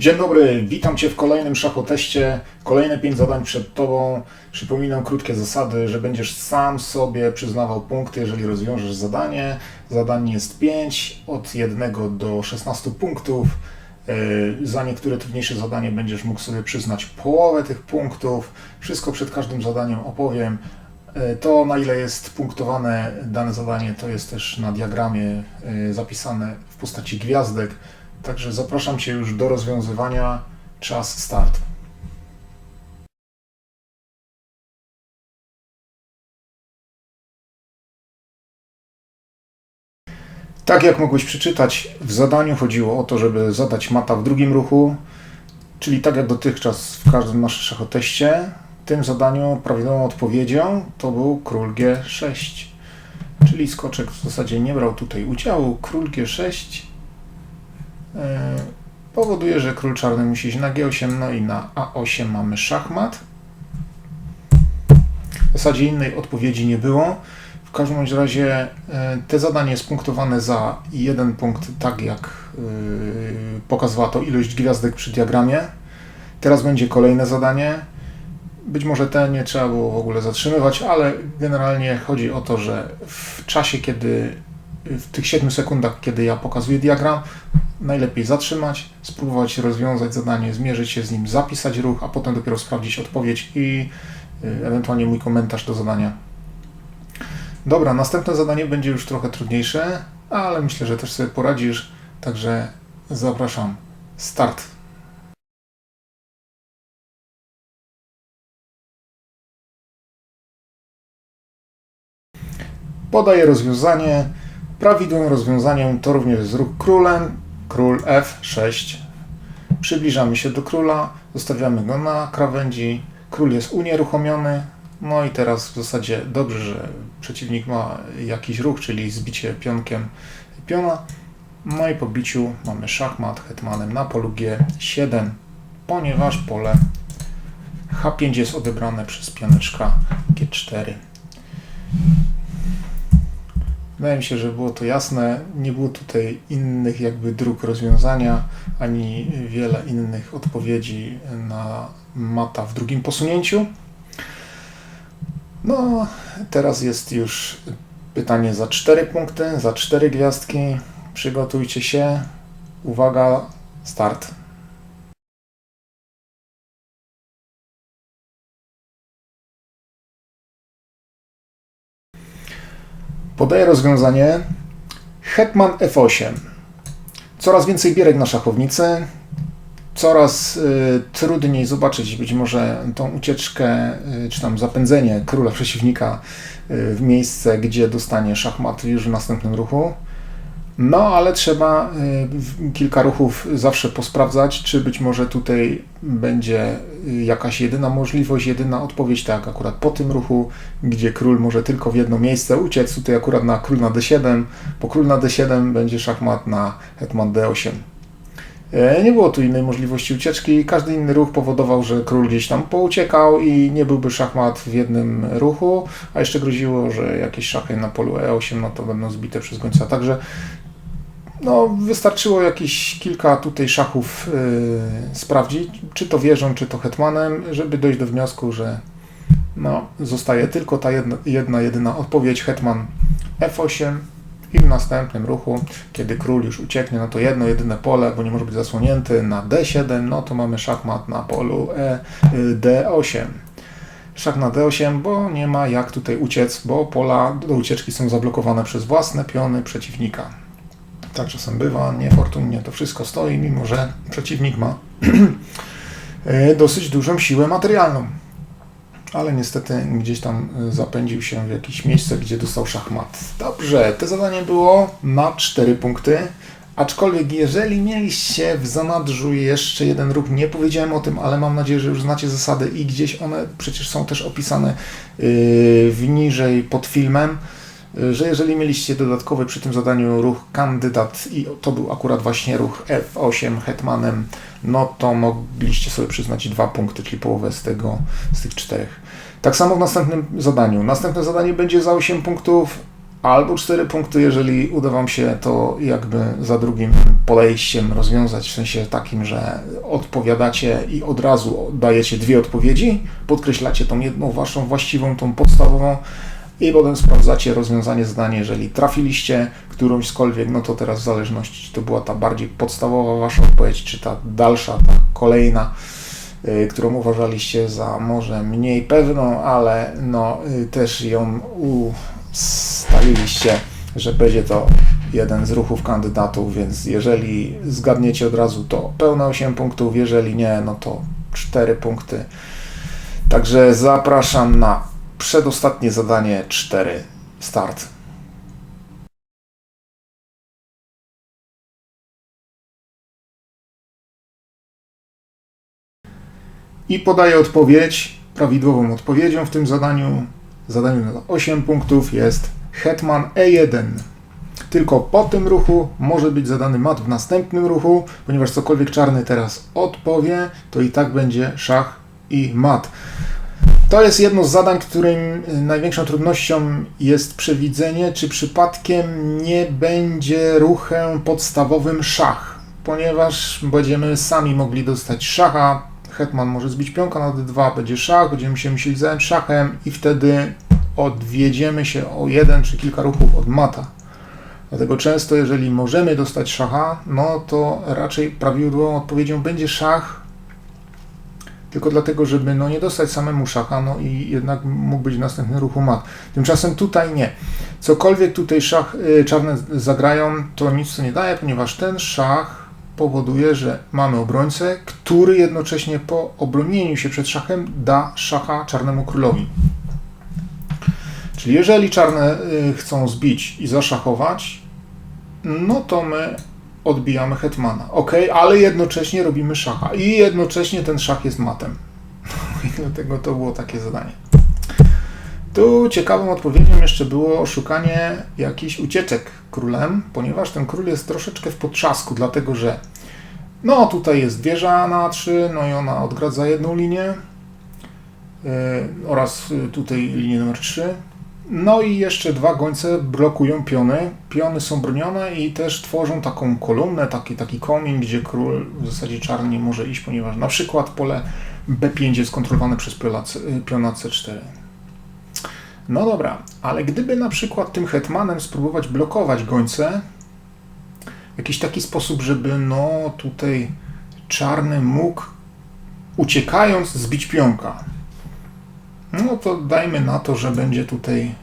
Dzień dobry, witam Cię w kolejnym szachoteście. Kolejne 5 zadań przed Tobą. Przypominam krótkie zasady, że będziesz sam sobie przyznawał punkty, jeżeli rozwiążesz zadanie. Zadań jest 5, od 1 do 16 punktów. Yy, Za niektóre trudniejsze zadanie będziesz mógł sobie przyznać połowę tych punktów. Wszystko przed każdym zadaniem opowiem. Yy, To, na ile jest punktowane dane zadanie, to jest też na diagramie yy, zapisane w postaci gwiazdek. Także zapraszam Cię już do rozwiązywania. Czas start. Tak jak mogłeś przeczytać, w zadaniu chodziło o to, żeby zadać mata w drugim ruchu, czyli tak jak dotychczas w każdym naszym szachoteście. W tym zadaniu prawidłową odpowiedzią to był król G6, czyli skoczek w zasadzie nie brał tutaj udziału. Król G6 e, powoduje, że król czarny musi iść na G8, no i na A8 mamy szachmat. W zasadzie innej odpowiedzi nie było. W każdym razie e, te zadanie jest punktowane za jeden punkt, tak jak e, pokazywała to ilość gwiazdek przy diagramie. Teraz będzie kolejne zadanie. Być może te nie trzeba było w ogóle zatrzymywać, ale generalnie chodzi o to, że w czasie, kiedy w tych 7 sekundach, kiedy ja pokazuję diagram, najlepiej zatrzymać, spróbować rozwiązać zadanie, zmierzyć się z nim, zapisać ruch, a potem dopiero sprawdzić odpowiedź i y, ewentualnie mój komentarz do zadania. Dobra, następne zadanie będzie już trochę trudniejsze, ale myślę, że też sobie poradzisz, także zapraszam. Start. Podaję rozwiązanie. Prawidłowym rozwiązaniem to również ruch królem, król F6. Przybliżamy się do króla, zostawiamy go na krawędzi. Król jest unieruchomiony. No i teraz w zasadzie dobrze, że przeciwnik ma jakiś ruch, czyli zbicie pionkiem piona. No i po biciu mamy szachmat hetmanem na polu G7, ponieważ pole H5 jest odebrane przez pioneczka G4. Wydaje mi się, że było to jasne. Nie było tutaj innych jakby dróg rozwiązania, ani wiele innych odpowiedzi na mata w drugim posunięciu. No, teraz jest już pytanie za 4 punkty, za 4 gwiazdki. Przygotujcie się. Uwaga, start. Podaję rozwiązanie Hetman F8. Coraz więcej bierek na szachownicy, coraz y, trudniej zobaczyć być może tą ucieczkę, y, czy tam zapędzenie króla przeciwnika y, w miejsce, gdzie dostanie szachmat już w następnym ruchu. No, ale trzeba y, kilka ruchów zawsze posprawdzać, czy być może tutaj będzie y, jakaś jedyna możliwość, jedyna odpowiedź, tak akurat po tym ruchu, gdzie król może tylko w jedno miejsce uciec, tutaj akurat na król na d7, po król na d7 będzie szachmat na hetman d8. E, Nie było tu innej możliwości ucieczki. Każdy inny ruch powodował, że król gdzieś tam pouciekał i nie byłby szachmat w jednym ruchu, a jeszcze groziło, że jakieś szachy na polu E8 no to będą zbite przez gońca. Także no, wystarczyło jakieś kilka tutaj szachów yy, sprawdzić, czy to wieżą, czy to hetmanem, żeby dojść do wniosku, że no, zostaje tylko ta jedna, jedna jedyna odpowiedź hetman F8 i w następnym ruchu, kiedy król już ucieknie, no to jedno jedyne pole, bo nie może być zasłonięty na D7, no to mamy szachmat na polu e, y, D8. Szach na D8, bo nie ma jak tutaj uciec, bo pola do ucieczki są zablokowane przez własne piony przeciwnika. Tak czasem bywa, niefortunnie to wszystko stoi, mimo że przeciwnik ma e, dosyć dużą siłę materialną. Ale niestety gdzieś tam e, zapędził się w jakieś miejsce, gdzie dostał szachmat. Dobrze, to zadanie było na 4 punkty. Aczkolwiek jeżeli mieliście w zanadrzu jeszcze jeden ruch, nie powiedziałem o tym, ale mam nadzieję, że już znacie zasady i gdzieś one przecież są też opisane yy, w niżej pod filmem, że jeżeli mieliście dodatkowy przy tym zadaniu ruch kandydat i to był akurat właśnie ruch F8 hetmanem, no to mogliście sobie przyznać dwa punkty, czyli połowę z tego, z tych czterech. Tak samo w następnym zadaniu. Następne zadanie będzie za 8 punktów, albo 4 punkty, jeżeli uda Wam się to jakby za drugim podejściem rozwiązać, w sensie takim, że odpowiadacie i od razu dajecie dwie odpowiedzi, podkreślacie tą jedną Waszą właściwą, tą podstawową i potem sprawdzacie rozwiązanie zadania, jeżeli trafiliście którąś skolwiek, no to teraz w zależności, czy to była ta bardziej podstawowa Wasza odpowiedź, czy ta dalsza, ta kolejna, y, którą uważaliście za może mniej pewną, ale no y, też ją ustaliliście, że będzie to jeden z ruchów kandydatów, więc jeżeli zgadniecie od razu, to pełne 8 punktów, jeżeli nie, no to 4 punkty. Także zapraszam na przedostatnie zadanie 4. Start. I podaję odpowiedź. Prawidłową odpowiedzią w tym zadaniu, zadaniu na 8 punktów jest Hetman E1. Tylko po tym ruchu może być zadany mat w następnym ruchu, ponieważ cokolwiek czarny teraz odpowie, to i tak będzie szach i mat. To jest jedno z zadań, którym największą trudnością jest przewidzenie, czy przypadkiem nie będzie ruchem podstawowym szach, ponieważ będziemy sami mogli dostać szacha, hetman może zbić pionka na d2, będzie szach, będziemy się musieli zająć szachem i wtedy odwiedziemy się o jeden czy kilka ruchów od mata. Dlatego często, jeżeli możemy dostać szacha, no to raczej prawidłową odpowiedzią będzie szach, tylko dlatego, żeby no, nie dostać samemu szacha, no i jednak mógł być następny ruchu mat. Tymczasem tutaj nie. Cokolwiek tutaj szach, y, czarne zagrają, to nic to nie daje, ponieważ ten szach powoduje, że mamy obrońcę, który jednocześnie po obronieniu się przed szachem da szacha czarnemu królowi. Czyli jeżeli czarne y, chcą zbić i zaszachować, no to my odbijamy hetmana. Ok, ale jednocześnie robimy szacha i jednocześnie ten szach jest matem. I dlatego to było takie zadanie. Tu ciekawą odpowiedzią jeszcze było szukanie jakichś ucieczek królem, ponieważ ten król jest troszeczkę w potrzasku, dlatego że no tutaj jest wieża na 3, no i ona odgradza jedną linię yy, oraz tutaj linię numer 3. No i jeszcze dwa gońce blokują piony. Piony są bronione i też tworzą taką kolumnę, taki, taki komin, gdzie król w zasadzie czarny nie może iść, ponieważ na przykład pole B5 jest kontrolowane przez piona C4. No dobra, ale gdyby na przykład tym hetmanem spróbować blokować gońce, w jakiś taki sposób, żeby no tutaj czarny mógł uciekając zbić pionka. No to dajmy na to, że będzie tutaj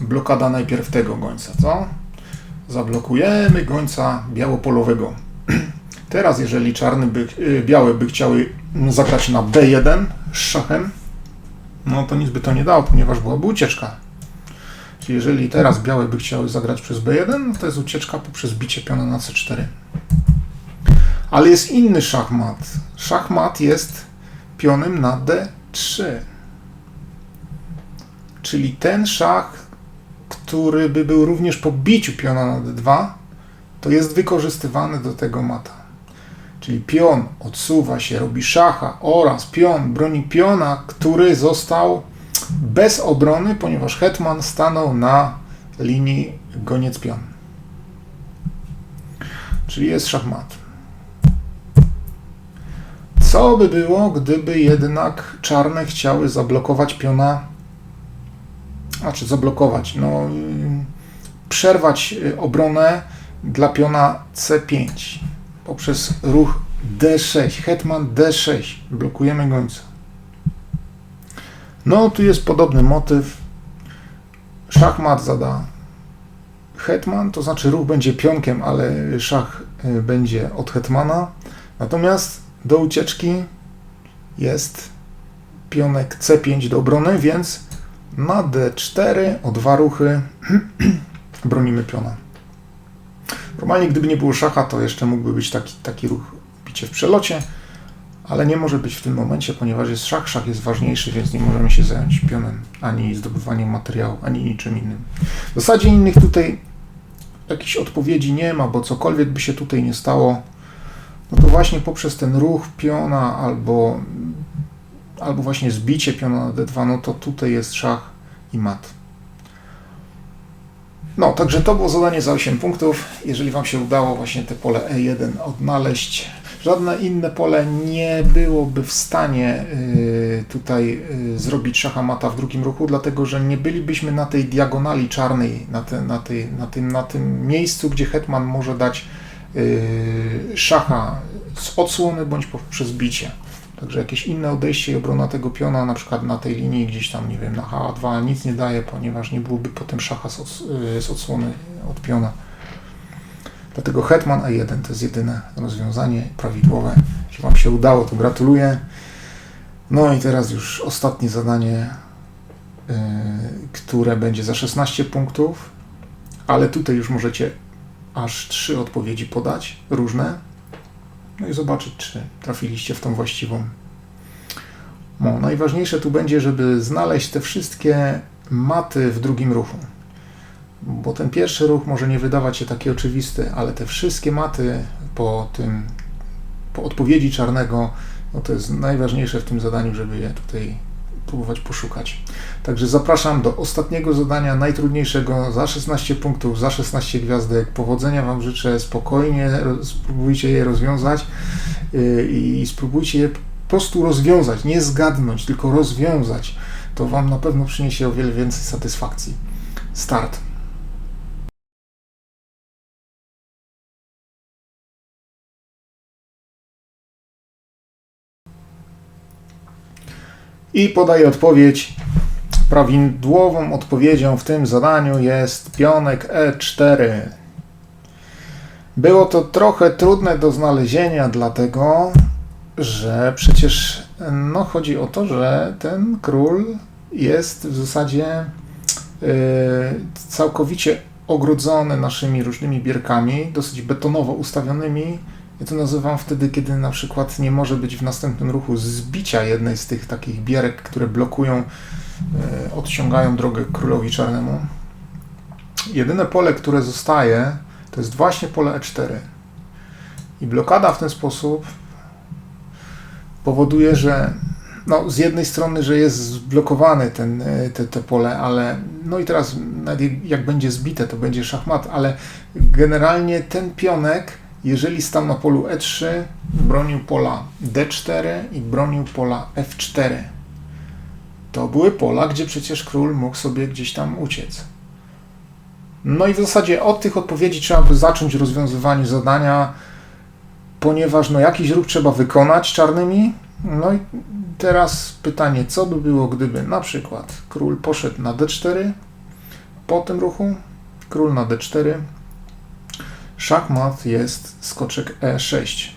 blokada najpierw tego gońca, co? Zablokujemy gońca białopolowego. Teraz, jeżeli czarny by, y, białe by chciały zagrać na B1 z szachem, no to nic by to nie dało, ponieważ byłaby ucieczka. Czyli jeżeli teraz białe by chciały zagrać przez B1, no to jest ucieczka poprzez bicie piona na C4. Ale jest inny szachmat. Szachmat jest pionem na D3. Czyli ten szach, który by był również po biciu piona na d2, to jest wykorzystywany do tego mata. Czyli pion odsuwa się, robi szacha oraz pion broni piona, który został bez obrony, ponieważ hetman stanął na linii goniec pion. Czyli jest szachmat. Co by było, gdyby jednak czarne chciały zablokować piona znaczy zablokować, no, przerwać y, obronę dla piona C5 poprzez ruch D6, hetman D6, blokujemy gońca. No, tu jest podobny motyw. Szachmat zada hetman, to znaczy ruch będzie pionkiem, ale szach y, będzie od hetmana. Natomiast do ucieczki jest pionek C5 do obrony, więc na D4 o dwa ruchy bronimy piona. Normalnie gdyby nie było szacha, to jeszcze mógłby być taki, taki ruch bicie w przelocie, ale nie może być w tym momencie, ponieważ jest szach, szach jest ważniejszy, więc nie możemy się zająć pionem, ani zdobywaniem materiału, ani niczym innym. W zasadzie innych tutaj jakichś odpowiedzi nie ma, bo cokolwiek by się tutaj nie stało, no to właśnie poprzez ten ruch piona albo albo właśnie zbicie piona na d2, no to tutaj jest szach i mat. No, także to było zadanie za 8 punktów. Jeżeli Wam się udało właśnie te pole E1 odnaleźć, żadne inne pole nie byłoby w stanie y, tutaj y, zrobić szachamata w drugim ruchu, dlatego że nie bylibyśmy na tej diagonali czarnej, na, te, na, tej, na, tym, na tym miejscu, gdzie hetman może dać y, szacha z odsłony bądź poprzez bicie. Także jakieś inne odejście i obrona tego piona, na przykład na tej linii gdzieś tam, nie wiem, na H2 nic nie daje, ponieważ nie byłoby potem szacha z, ods z odsłony od piona. Dlatego Hetman A1 to jest jedyne rozwiązanie prawidłowe. Jeśli Wam się udało, to gratuluję. No i teraz już ostatnie zadanie, yy, które będzie za 16 punktów, ale tutaj już możecie aż trzy odpowiedzi podać, różne. No i zobaczyć, czy trafiliście w tą właściwą. No, najważniejsze tu będzie, żeby znaleźć te wszystkie maty w drugim ruchu bo ten pierwszy ruch może nie wydawać się taki oczywisty, ale te wszystkie maty po tym, po odpowiedzi czarnego, no to jest najważniejsze w tym zadaniu, żeby je tutaj próbować poszukać. Także zapraszam do ostatniego zadania, najtrudniejszego, za 16 punktów, za 16 gwiazdek. Powodzenia Wam życzę, spokojnie spróbujcie je rozwiązać yy, i spróbujcie je po prostu rozwiązać, nie zgadnąć, tylko rozwiązać. To Wam na pewno przyniesie o wiele więcej satysfakcji. Start. I podaje odpowiedź. Prawidłową odpowiedzią w tym zadaniu jest pionek E4. Było to trochę trudne do znalezienia, dlatego że przecież no, chodzi o to, że ten król jest w zasadzie yy, całkowicie ogrodzony naszymi różnymi bierkami, dosyć betonowo ustawionymi ja to nazywam wtedy, kiedy na przykład nie może być w następnym ruchu zbicia jednej z tych takich bierek, które blokują, e, odciągają drogę królowi czarnemu. Jedyne pole, które zostaje, to jest właśnie pole E4. I blokada w ten sposób powoduje, że no, z jednej strony, że jest zblokowany ten, e, te, te pole, ale no i teraz jak będzie zbite, to będzie szachmat, ale generalnie ten pionek jeżeli stał na polu E3, bronił pola D4 i bronił pola F4. To były pola, gdzie przecież król mógł sobie gdzieś tam uciec. No i w zasadzie od tych odpowiedzi trzeba by zacząć rozwiązywanie zadania, ponieważ no jakiś ruch trzeba wykonać czarnymi. No i teraz pytanie, co by było, gdyby na przykład król poszedł na D4 po tym ruchu, król na D4, szachmat jest skoczek E6.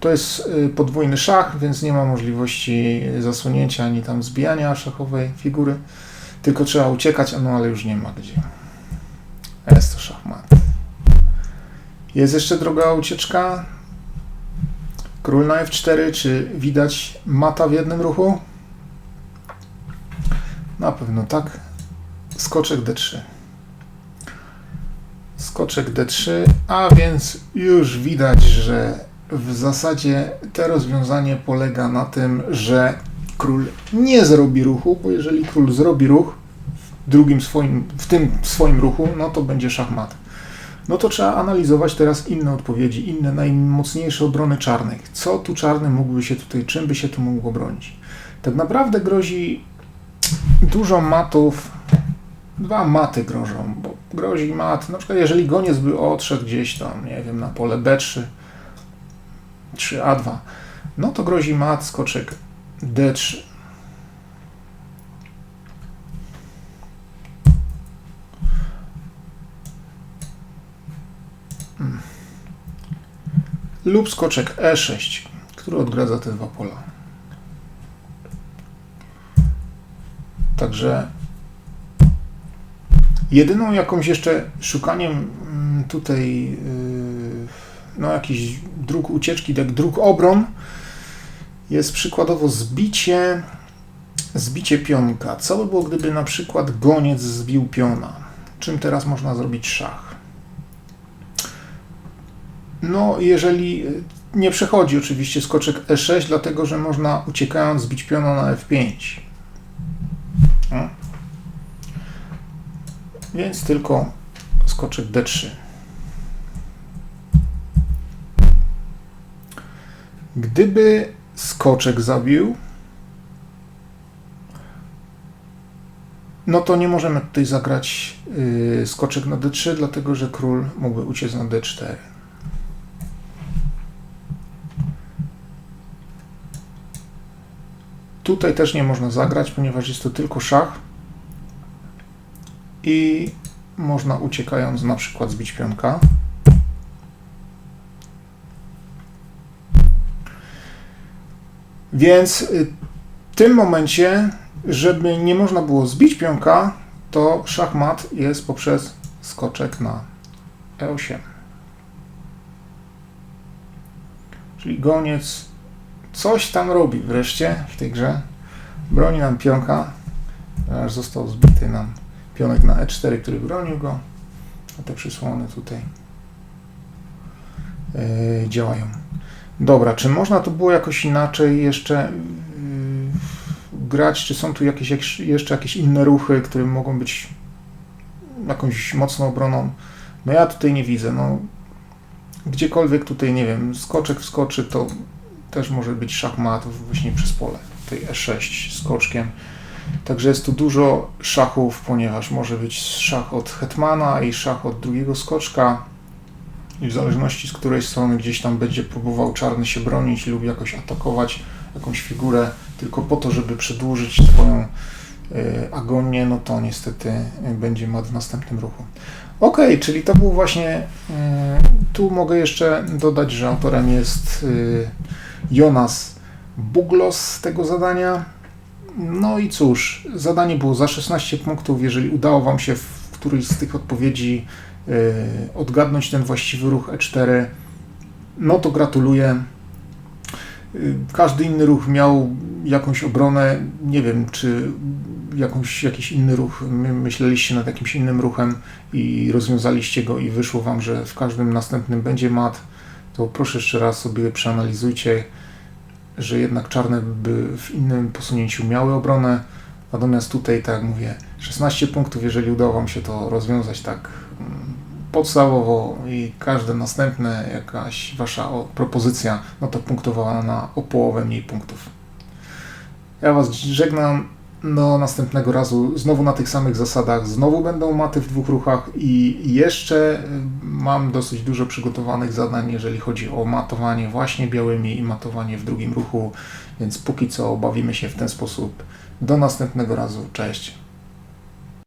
To jest y, podwójny szach, więc nie ma możliwości zasunięcia ani tam zbijania szachowej figury, tylko trzeba uciekać, no ale już nie ma gdzie. Jest to szachmat. Jest jeszcze droga ucieczka. Król na F4, czy widać mata w jednym ruchu? Na pewno tak. Skoczek D3 skoczek D3, a więc już widać, że w zasadzie to rozwiązanie polega na tym, że król nie zrobi ruchu, bo jeżeli król zrobi ruch w drugim swoim, w tym swoim ruchu, no to będzie szachmat. No to trzeba analizować teraz inne odpowiedzi, inne najmocniejsze obrony czarnych. Co tu czarny mógłby się tutaj, czym by się tu mógł obronić? Tak naprawdę grozi dużo matów dwa maty grożą, bo grozi mat, na przykład jeżeli goniec by odszedł gdzieś tam, nie wiem, na pole B3, 3A2, no to grozi mat skoczek D3. Hmm. Lub skoczek E6, który odgradza te dwa pola. Także Jedyną jakąś jeszcze szukaniem mm, tutaj yy, no jakichś dróg ucieczki, tak dróg obron jest przykładowo zbicie zbicie pionka. Co by było, gdyby na przykład goniec zbił piona? Czym teraz można zrobić szach? No, jeżeli y, nie przechodzi oczywiście skoczek E6, dlatego że można uciekając zbić piona na F5. Więc tylko skoczek D3. Gdyby skoczek zabił, no to nie możemy tutaj zagrać yy, skoczek na D3, dlatego że król mógłby uciec na D4. Tutaj też nie można zagrać, ponieważ jest to tylko szach i można uciekając na przykład zbić pionka. Więc y, w tym momencie, żeby nie można było zbić pionka, to szachmat jest poprzez skoczek na E8. Czyli goniec coś tam robi wreszcie w tej grze. Broni nam pionka, aż został zbity nam pionek na E4, który bronił go. A te przysłony tutaj yy, działają. Dobra, czy można to było jakoś inaczej jeszcze yy, grać? Czy są tu jakieś, jeszcze jakieś inne ruchy, które mogą być jakąś mocną obroną? No ja tutaj nie widzę. No, gdziekolwiek tutaj, nie wiem, skoczek wskoczy, to też może być szachmat właśnie przez pole. Tutaj E6 skoczkiem. Także jest tu dużo szachów, ponieważ może być szach od hetmana i szach od drugiego skoczka. I w zależności z której strony gdzieś tam będzie próbował czarny się bronić lub jakoś atakować jakąś figurę tylko po to, żeby przedłużyć swoją y, agonię, no to niestety y, będzie mat w następnym ruchu. Ok, czyli to był właśnie. Y, tu mogę jeszcze dodać, że autorem jest Jonas Buglos tego zadania. No i cóż, zadanie było za 16 punktów. Jeżeli udało Wam się w którejś z tych odpowiedzi yy, odgadnąć ten właściwy ruch E4, no to gratuluję. Yy, każdy inny ruch miał jakąś obronę. Nie wiem, czy jakąś, jakiś inny ruch, my myśleliście nad jakimś innym ruchem i rozwiązaliście go i wyszło Wam, że w każdym następnym będzie mat, to proszę jeszcze raz sobie przeanalizujcie że jednak czarne by w innym posunięciu miały obronę. Natomiast tutaj, tak jak mówię, 16 punktów, jeżeli udało Wam się to rozwiązać tak mm, podstawowo i każde następne jakaś Wasza propozycja, no to punktowała na o połowę mniej punktów. Ja Was żegnam do następnego razu znowu na tych samych zasadach, znowu będą maty w dwóch ruchach i jeszcze y, mam dosyć dużo przygotowanych zadań, jeżeli chodzi o matowanie właśnie białymi i matowanie w drugim ruchu, więc póki co bawimy się w ten sposób. Do następnego razu, cześć.